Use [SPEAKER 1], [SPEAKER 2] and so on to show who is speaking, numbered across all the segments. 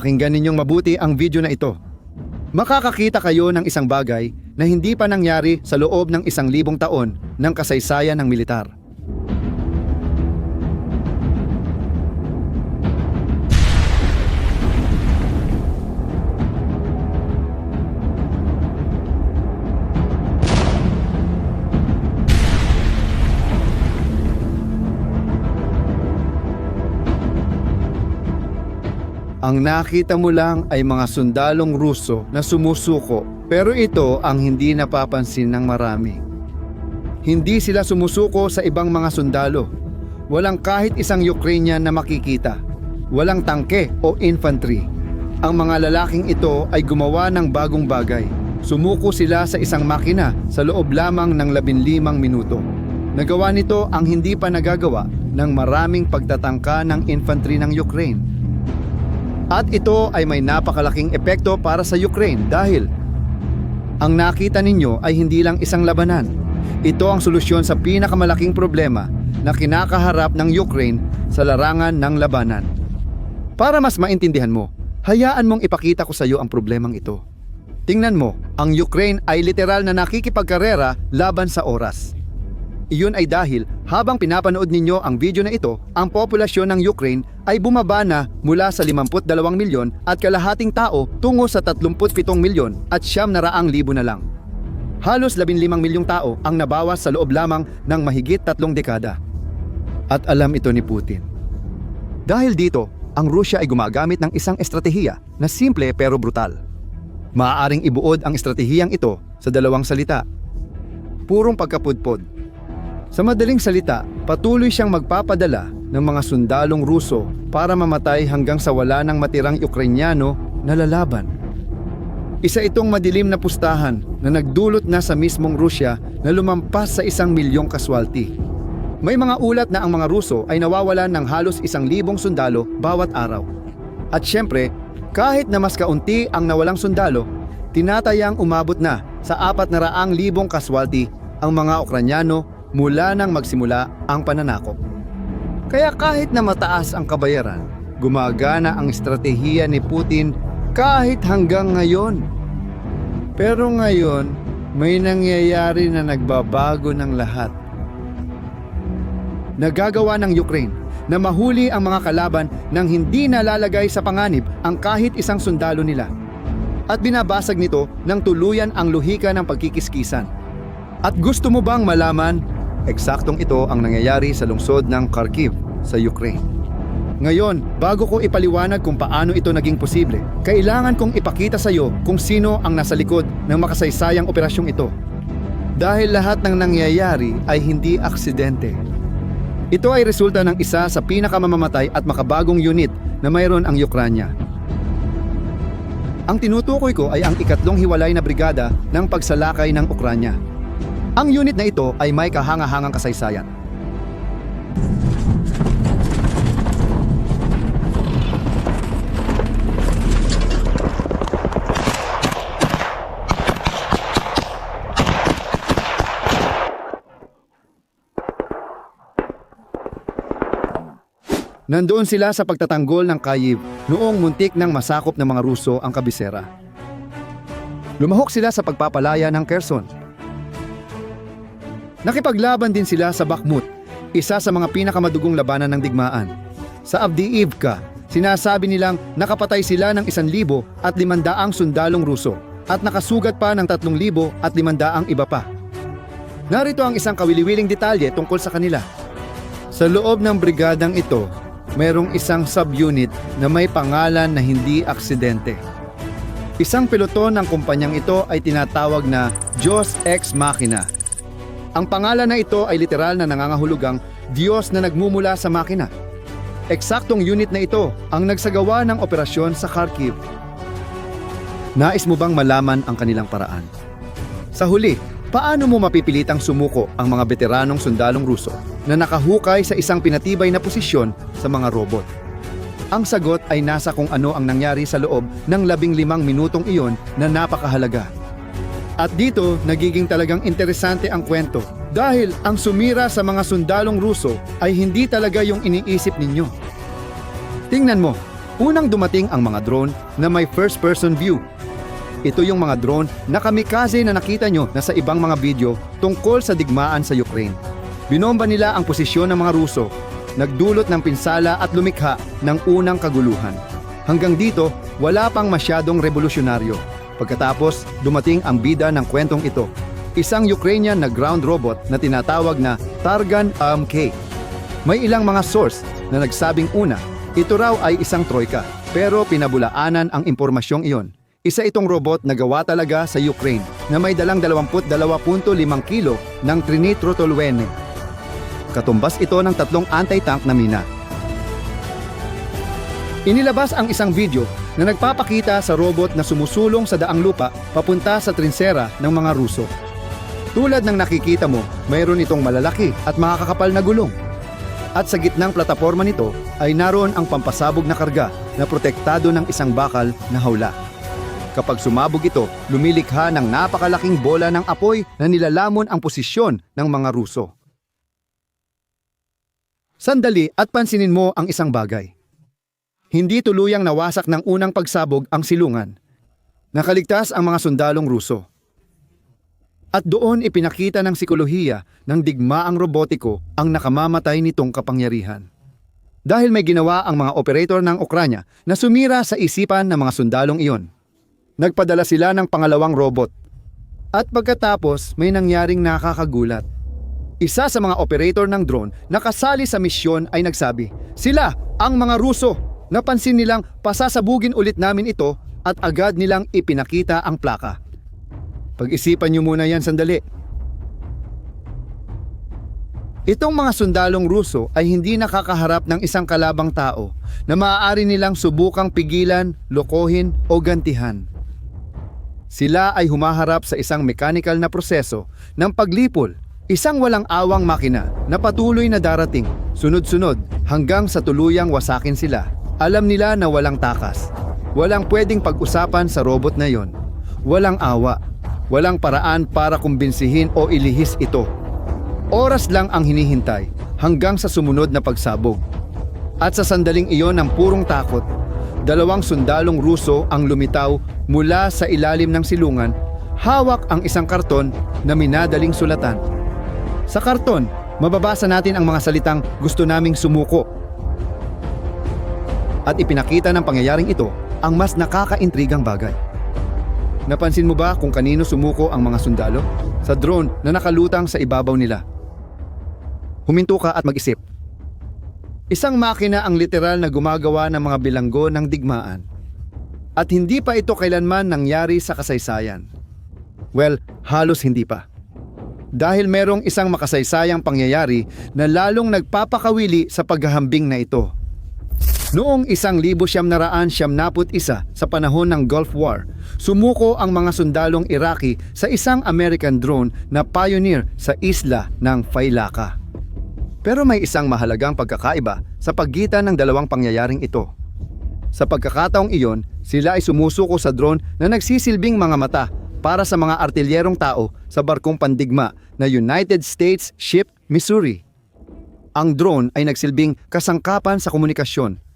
[SPEAKER 1] Pakinggan ninyong mabuti ang video na ito. Makakakita kayo ng isang bagay na hindi pa nangyari sa loob ng isang libong taon ng kasaysayan ng militar. Ang nakita mo lang ay mga sundalong Ruso na sumusuko pero ito ang hindi napapansin ng marami. Hindi sila sumusuko sa ibang mga sundalo. Walang kahit isang Ukrainian na makikita. Walang tangke o infantry. Ang mga lalaking ito ay gumawa ng bagong bagay. Sumuko sila sa isang makina sa loob lamang ng 15 minuto. Nagawa nito ang hindi pa nagagawa ng maraming pagtatangka ng infantry ng Ukraine. At ito ay may napakalaking epekto para sa Ukraine dahil ang nakita ninyo ay hindi lang isang labanan. Ito ang solusyon sa pinakamalaking problema na kinakaharap ng Ukraine sa larangan ng labanan. Para mas maintindihan mo, hayaan mong ipakita ko sa iyo ang problemang ito. Tingnan mo, ang Ukraine ay literal na nakikipagkarera laban sa oras. Iyon ay dahil habang pinapanood ninyo ang video na ito, ang populasyon ng Ukraine ay bumaba na mula sa 52 milyon at kalahating tao tungo sa 37 milyon at siyam na raang libo na lang. Halos 15 milyong tao ang nabawas sa loob lamang ng mahigit tatlong dekada. At alam ito ni Putin. Dahil dito, ang Rusya ay gumagamit ng isang estratehiya na simple pero brutal. Maaaring ibuod ang estratehiyang ito sa dalawang salita. Purong pagkapudpod sa madaling salita, patuloy siyang magpapadala ng mga sundalong Ruso para mamatay hanggang sa wala ng matirang Ukrainyano na lalaban. Isa itong madilim na pustahan na nagdulot na sa mismong Rusya na lumampas sa isang milyong kaswalti. May mga ulat na ang mga Ruso ay nawawalan ng halos isang libong sundalo bawat araw. At syempre, kahit na mas kaunti ang nawalang sundalo, tinatayang umabot na sa apat na raang libong kaswalti ang mga Ukrainyano mula nang magsimula ang pananakop. Kaya kahit na mataas ang kabayaran, gumagana ang estratehiya ni Putin kahit hanggang ngayon. Pero ngayon, may nangyayari na nagbabago ng lahat. Nagagawa ng Ukraine na mahuli ang mga kalaban nang hindi nalalagay sa panganib ang kahit isang sundalo nila. At binabasag nito ng tuluyan ang luhika ng pagkikiskisan. At gusto mo bang malaman Eksaktong ito ang nangyayari sa lungsod ng Kharkiv sa Ukraine. Ngayon, bago ko ipaliwanag kung paano ito naging posible, kailangan kong ipakita sa iyo kung sino ang nasa likod ng makasaysayang operasyong ito. Dahil lahat ng nangyayari ay hindi aksidente. Ito ay resulta ng isa sa pinakamamamatay at makabagong unit na mayroon ang Ukranya. Ang tinutukoy ko ay ang ikatlong hiwalay na brigada ng pagsalakay ng Ukranya. Ang unit na ito ay may kahanga-hangang kasaysayan. Nandoon sila sa pagtatanggol ng Kyiv noong muntik ng masakop ng mga Ruso ang kabisera. Lumahok sila sa pagpapalaya ng Kherson Nakipaglaban din sila sa Bakhmut, isa sa mga pinakamadugong labanan ng digmaan. Sa Avdiivka, sinasabi nilang nakapatay sila ng isan libo at limandaang sundalong Ruso at nakasugat pa ng tatlong libo at limandaang iba pa. Narito ang isang kawili-wiling detalye tungkol sa kanila. Sa loob ng brigadang ito, mayroong isang subunit na may pangalan na hindi aksidente. Isang piloton ng kumpanyang ito ay tinatawag na Diyos Ex Machina ang pangalan na ito ay literal na nangangahulugang Diyos na nagmumula sa makina. Eksaktong unit na ito ang nagsagawa ng operasyon sa Kharkiv. Nais mo bang malaman ang kanilang paraan? Sa huli, paano mo mapipilitang sumuko ang mga veteranong sundalong Ruso na nakahukay sa isang pinatibay na posisyon sa mga robot? Ang sagot ay nasa kung ano ang nangyari sa loob ng labing limang minutong iyon na napakahalaga. At dito, nagiging talagang interesante ang kwento dahil ang sumira sa mga sundalong Ruso ay hindi talaga yung iniisip ninyo. Tingnan mo, Unang dumating ang mga drone na may first-person view. Ito yung mga drone na kamikaze na nakita nyo na sa ibang mga video tungkol sa digmaan sa Ukraine. Binomba nila ang posisyon ng mga Ruso, nagdulot ng pinsala at lumikha ng unang kaguluhan. Hanggang dito, wala pang masyadong revolusyonaryo. Pagkatapos, dumating ang bida ng kwentong ito. Isang Ukrainian na ground robot na tinatawag na Targan AMK. May ilang mga source na nagsabing una, ito raw ay isang troika. Pero pinabulaanan ang impormasyong iyon. Isa itong robot na gawa talaga sa Ukraine na may dalang 22.5 kilo ng trinitrotoluene. Katumbas ito ng tatlong anti-tank na mina. Inilabas ang isang video na nagpapakita sa robot na sumusulong sa daang lupa papunta sa trinsera ng mga Ruso. Tulad ng nakikita mo, mayroon itong malalaki at makakapal na gulong. At sa gitnang plataforma nito ay naroon ang pampasabog na karga na protektado ng isang bakal na hawla. Kapag sumabog ito, lumilikha ng napakalaking bola ng apoy na nilalamon ang posisyon ng mga Ruso. Sandali at pansinin mo ang isang bagay. Hindi tuluyang nawasak ng unang pagsabog ang silungan. Nakaligtas ang mga sundalong Ruso. At doon ipinakita ng sikolohiya ng digmaang robotiko ang nakamamatay nitong kapangyarihan. Dahil may ginawa ang mga operator ng Ukranya na sumira sa isipan ng mga sundalong iyon. Nagpadala sila ng pangalawang robot. At pagkatapos may nangyaring nakakagulat. Isa sa mga operator ng drone na kasali sa misyon ay nagsabi, Sila, ang mga Ruso! Napansin nilang pasasabugin ulit namin ito at agad nilang ipinakita ang plaka. Pag-isipan niyo muna yan sandali. Itong mga sundalong Ruso ay hindi nakakaharap ng isang kalabang tao na maaari nilang subukang pigilan, lokohin o gantihan. Sila ay humaharap sa isang mechanical na proseso ng paglipol, isang walang awang makina na patuloy na darating, sunod-sunod hanggang sa tuluyang wasakin sila. Alam nila na walang takas. Walang pwedeng pag-usapan sa robot na yon. Walang awa. Walang paraan para kumbinsihin o ilihis ito. Oras lang ang hinihintay hanggang sa sumunod na pagsabog. At sa sandaling iyon ng purong takot, dalawang sundalong Ruso ang lumitaw mula sa ilalim ng silungan, hawak ang isang karton na minadaling sulatan. Sa karton, mababasa natin ang mga salitang gusto naming sumuko. At ipinakita ng pangyayaring ito ang mas nakakaintrigang bagay. Napansin mo ba kung kanino sumuko ang mga sundalo? Sa drone na nakalutang sa ibabaw nila. Huminto ka at mag-isip. Isang makina ang literal na gumagawa ng mga bilanggo ng digmaan. At hindi pa ito kailanman nangyari sa kasaysayan. Well, halos hindi pa. Dahil merong isang makasaysayang pangyayari na lalong nagpapakawili sa paghahambing na ito. Noong isang libo siyam naraan siyam naput isa sa panahon ng Gulf War, sumuko ang mga sundalong Iraqi sa isang American drone na pioneer sa isla ng Failaka. Pero may isang mahalagang pagkakaiba sa pagitan ng dalawang pangyayaring ito. Sa pagkakataong iyon, sila ay sumusuko sa drone na nagsisilbing mga mata para sa mga artilyerong tao sa barkong pandigma na United States Ship Missouri. Ang drone ay nagsilbing kasangkapan sa komunikasyon.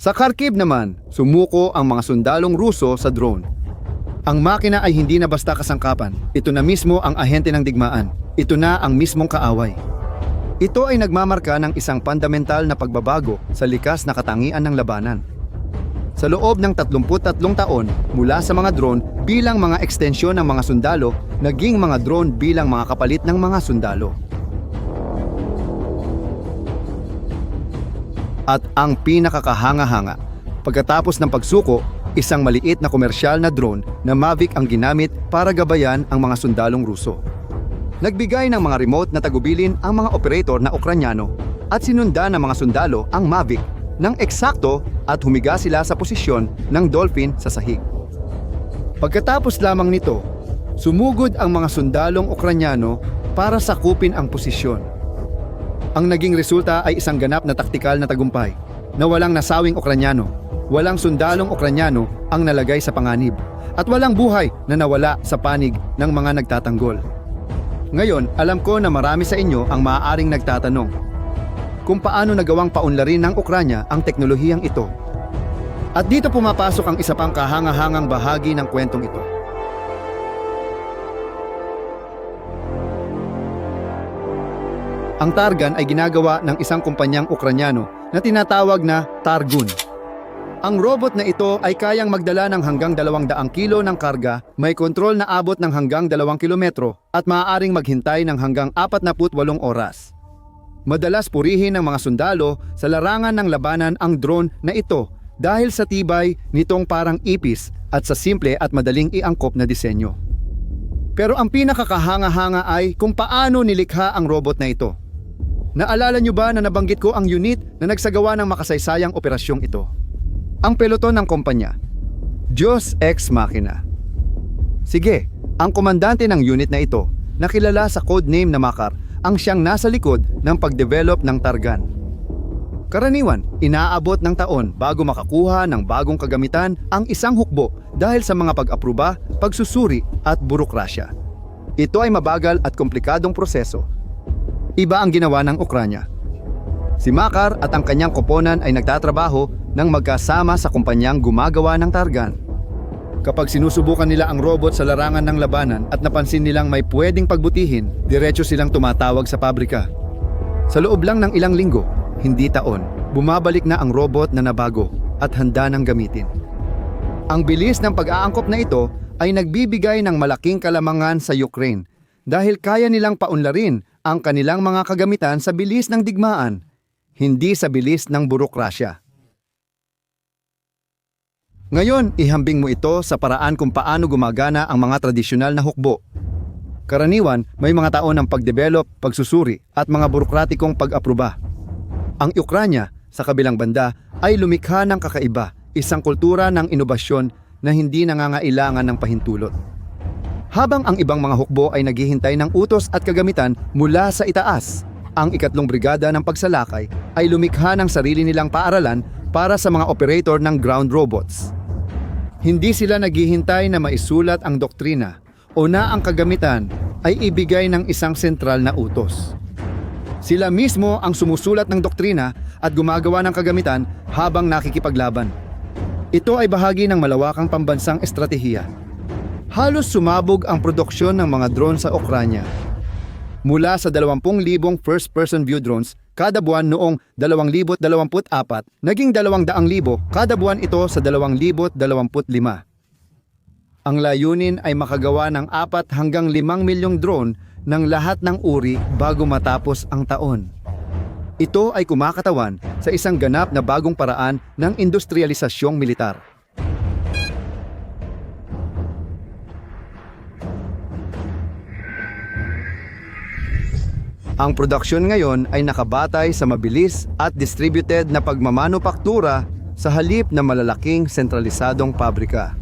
[SPEAKER 1] Sa Kharkiv naman, sumuko ang mga sundalong Ruso sa drone. Ang makina ay hindi na basta kasangkapan. Ito na mismo ang ahente ng digmaan. Ito na ang mismong kaaway. Ito ay nagmamarka ng isang fundamental na pagbabago sa likas na katangian ng labanan. Sa loob ng 33 taon mula sa mga drone bilang mga ekstensyon ng mga sundalo, naging mga drone bilang mga kapalit ng mga sundalo. At ang pinakakahanga-hanga, pagkatapos ng pagsuko, isang maliit na komersyal na drone na Mavic ang ginamit para gabayan ang mga sundalong Ruso. Nagbigay ng mga remote na tagubilin ang mga operator na Ukranyano at sinunda ng mga sundalo ang Mavic ng eksakto at humiga sila sa posisyon ng Dolphin sa sahig. Pagkatapos lamang nito, sumugod ang mga sundalong Ukranyano para sakupin ang posisyon. Ang naging resulta ay isang ganap na taktikal na tagumpay na walang nasawing Ukranyano, walang sundalong Ukranyano ang nalagay sa panganib, at walang buhay na nawala sa panig ng mga nagtatanggol. Ngayon, alam ko na marami sa inyo ang maaaring nagtatanong kung paano nagawang paunlarin ng Ukranya ang teknolohiyang ito. At dito pumapasok ang isa pang kahanga-hangang bahagi ng kwentong ito. Ang Targan ay ginagawa ng isang kumpanyang Ukranyano na tinatawag na Targun. Ang robot na ito ay kayang magdala ng hanggang 200 kilo ng karga, may kontrol na abot ng hanggang 2 kilometro at maaaring maghintay ng hanggang 48 oras. Madalas purihin ng mga sundalo sa larangan ng labanan ang drone na ito dahil sa tibay nitong parang ipis at sa simple at madaling iangkop na disenyo. Pero ang pinakakahanga-hanga ay kung paano nilikha ang robot na ito. Naalala nyo ba na nabanggit ko ang unit na nagsagawa ng makasaysayang operasyong ito? Ang peloton ng kumpanya, Diyos Ex Machina. Sige, ang komandante ng unit na ito, nakilala sa codename na Makar, ang siyang nasa likod ng pagdevelop ng Targan. Karaniwan, inaabot ng taon bago makakuha ng bagong kagamitan ang isang hukbo dahil sa mga pag-apruba, pagsusuri at burokrasya. Ito ay mabagal at komplikadong proseso. Iba ang ginawa ng Ukranya. Si Makar at ang kanyang koponan ay nagtatrabaho ng magkasama sa kumpanyang gumagawa ng Targan. Kapag sinusubukan nila ang robot sa larangan ng labanan at napansin nilang may pwedeng pagbutihin, diretso silang tumatawag sa pabrika. Sa loob lang ng ilang linggo, hindi taon, bumabalik na ang robot na nabago at handa ng gamitin. Ang bilis ng pag-aangkop na ito ay nagbibigay ng malaking kalamangan sa Ukraine dahil kaya nilang paunlarin ang kanilang mga kagamitan sa bilis ng digmaan, hindi sa bilis ng burokrasya. Ngayon, ihambing mo ito sa paraan kung paano gumagana ang mga tradisyonal na hukbo. Karaniwan, may mga taon ng pagdevelop, pagsusuri at mga burokratikong pag-aproba. Ang Ukranya, sa kabilang banda, ay lumikha ng kakaiba, isang kultura ng inobasyon na hindi nangangailangan ng pahintulot. Habang ang ibang mga hukbo ay naghihintay ng utos at kagamitan mula sa itaas, ang ikatlong brigada ng pagsalakay ay lumikha ng sarili nilang paaralan para sa mga operator ng ground robots. Hindi sila naghihintay na maisulat ang doktrina o na ang kagamitan ay ibigay ng isang sentral na utos. Sila mismo ang sumusulat ng doktrina at gumagawa ng kagamitan habang nakikipaglaban. Ito ay bahagi ng malawakang pambansang estratehiya. Halos sumabog ang produksyon ng mga drone sa Ukranya. Mula sa 20,000 first-person view drones kada buwan noong 2024, naging 200,000 kada buwan ito sa 2025. Ang layunin ay makagawa ng 4 hanggang 5 milyong drone ng lahat ng uri bago matapos ang taon. Ito ay kumakatawan sa isang ganap na bagong paraan ng industrialisasyong militar. Ang produksyon ngayon ay nakabatay sa mabilis at distributed na pagmamanupaktura sa halip na malalaking sentralisadong pabrika.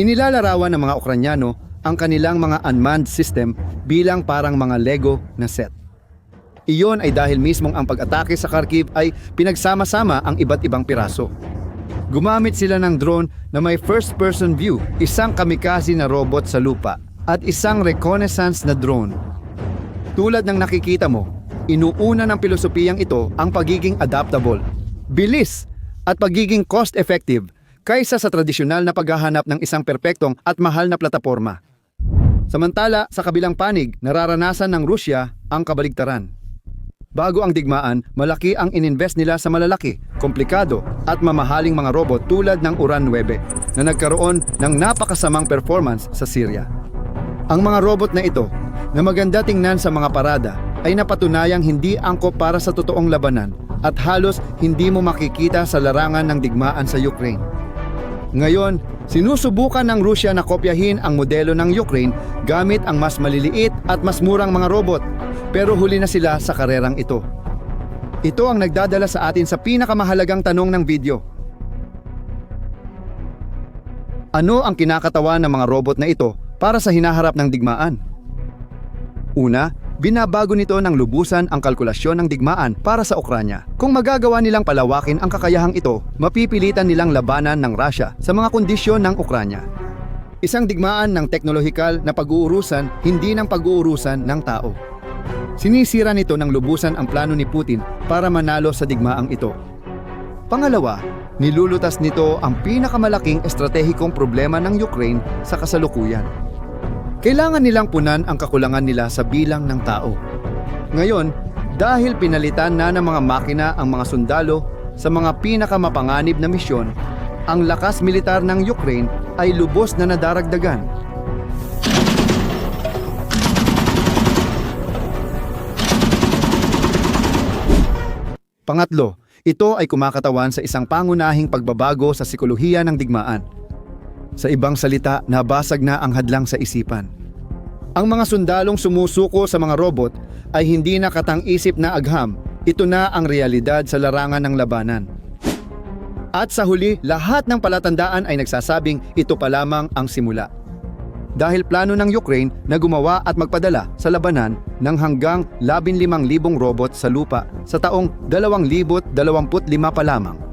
[SPEAKER 1] Inilalarawan ng mga Ukranyano ang kanilang mga unmanned system bilang parang mga Lego na set. Iyon ay dahil mismong ang pag-atake sa Kharkiv ay pinagsama-sama ang iba't ibang piraso. Gumamit sila ng drone na may first-person view, isang kamikaze na robot sa lupa, at isang reconnaissance na drone tulad ng nakikita mo, inuuna ng pilosopiyang ito ang pagiging adaptable, bilis, at pagiging cost-effective kaysa sa tradisyonal na paghahanap ng isang perpektong at mahal na plataforma. Samantala, sa kabilang panig, nararanasan ng Rusya ang kabaligtaran. Bago ang digmaan, malaki ang ininvest nila sa malalaki, komplikado at mamahaling mga robot tulad ng Uran 9 na nagkaroon ng napakasamang performance sa Syria. Ang mga robot na ito, na maganda tingnan sa mga parada, ay napatunayang hindi angkop para sa totoong labanan at halos hindi mo makikita sa larangan ng digmaan sa Ukraine. Ngayon, sinusubukan ng Rusya na kopyahin ang modelo ng Ukraine gamit ang mas maliliit at mas murang mga robot, pero huli na sila sa karerang ito. Ito ang nagdadala sa atin sa pinakamahalagang tanong ng video. Ano ang kinakatawan ng mga robot na ito para sa hinaharap ng digmaan? Una, binabago nito ng lubusan ang kalkulasyon ng digmaan para sa Ukranya. Kung magagawa nilang palawakin ang kakayahang ito, mapipilitan nilang labanan ng Russia sa mga kondisyon ng Ukranya. Isang digmaan ng teknolohikal na pag-uurusan, hindi ng pag-uurusan ng tao. Sinisira nito ng lubusan ang plano ni Putin para manalo sa digmaang ito. Pangalawa, Nilulutas nito ang pinakamalaking estratehikong problema ng Ukraine sa kasalukuyan. Kailangan nilang punan ang kakulangan nila sa bilang ng tao. Ngayon, dahil pinalitan na ng mga makina ang mga sundalo sa mga pinakamapanganib na misyon, ang lakas militar ng Ukraine ay lubos na nadaragdagan. Pangatlo, ito ay kumakatawan sa isang pangunahing pagbabago sa sikolohiya ng digmaan. Sa ibang salita, nabasag na ang hadlang sa isipan. Ang mga sundalong sumusuko sa mga robot ay hindi na katang-isip na agham, ito na ang realidad sa larangan ng labanan. At sa huli, lahat ng palatandaan ay nagsasabing ito pa lamang ang simula. Dahil plano ng Ukraine na gumawa at magpadala sa labanan ng hanggang 15,000 robot sa lupa sa taong 2025 pa lamang.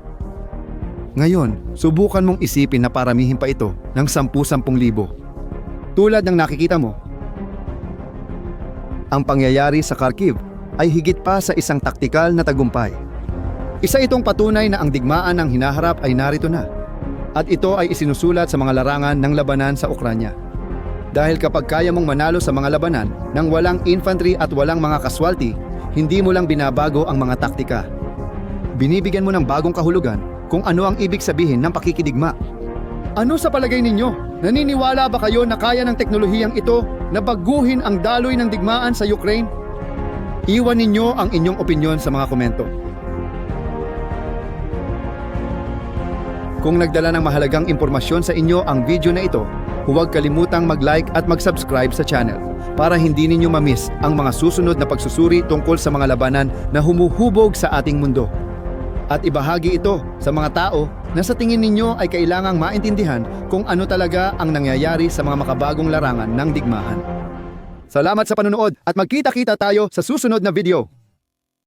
[SPEAKER 1] Ngayon, subukan mong isipin na paramihin pa ito ng 10-10,000. Tulad ng nakikita mo, ang pangyayari sa Kharkiv ay higit pa sa isang taktikal na tagumpay. Isa itong patunay na ang digmaan ng hinaharap ay narito na. At ito ay isinusulat sa mga larangan ng labanan sa Ukranya. Dahil kapag kaya mong manalo sa mga labanan nang walang infantry at walang mga kaswalty, hindi mo lang binabago ang mga taktika. Binibigyan mo ng bagong kahulugan kung ano ang ibig sabihin ng pakikidigma. Ano sa palagay ninyo? Naniniwala ba kayo na kaya ng teknolohiyang ito na baguhin ang daloy ng digmaan sa Ukraine? Iwan ninyo ang inyong opinyon sa mga komento. Kung nagdala ng mahalagang impormasyon sa inyo ang video na ito, huwag kalimutang mag-like at mag-subscribe sa channel para hindi ninyo mamiss ang mga susunod na pagsusuri tungkol sa mga labanan na humuhubog sa ating mundo. At ibahagi ito sa mga tao na sa tingin ninyo ay kailangang maintindihan kung ano talaga ang nangyayari sa mga makabagong larangan ng digmaan. Salamat sa panonood at magkita-kita tayo sa susunod na video.